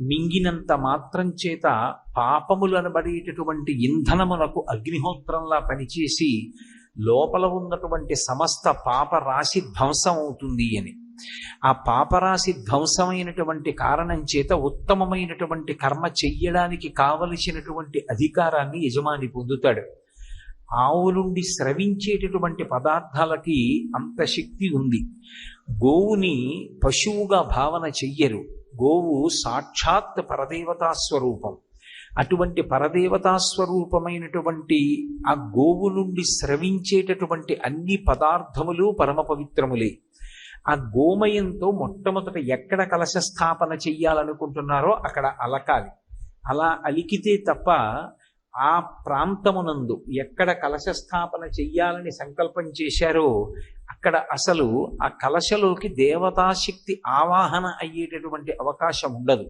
మింగినంత మాత్రం చేత పాపములు అనబడేటటువంటి ఇంధనమునకు అగ్నిహోత్రంలా పనిచేసి లోపల ఉన్నటువంటి సమస్త పాప రాశి ధ్వంసం అవుతుంది అని. ఆ పాపరాశి ధ్వంసమైనటువంటి కారణం చేత ఉత్తమమైనటువంటి కర్మ చెయ్యడానికి కావలసినటువంటి అధికారాన్ని యజమాని పొందుతాడు. ఆవు నుండి స్రవించేటటువంటి పదార్థాలకి అంత శక్తి ఉంది. గోవుని పశువుగా భావన చెయ్యరు. గోవు సాక్షాత్ పరదేవతా స్వరూపం. అటువంటి పరదేవతా స్వరూపమైనటువంటి ఆ గోవు నుండి స్రవించేటటువంటి అన్ని పదార్థములు పరమ పవిత్రములే. ఆ గోమయంతో మొట్టమొదట ఎక్కడ కలశ స్థాపన చెయ్యాలనుకుంటున్నారో అక్కడ అలకాలి. అలా అలికితే తప్ప ఆ ప్రాంతమునందు ఎక్కడ కలశ స్థాపన చెయ్యాలని సంకల్పం చేశారో అక్కడ అసలు ఆ కలశలోకి దేవతాశక్తి ఆవాహన అయ్యేటటువంటి అవకాశం ఉండదు.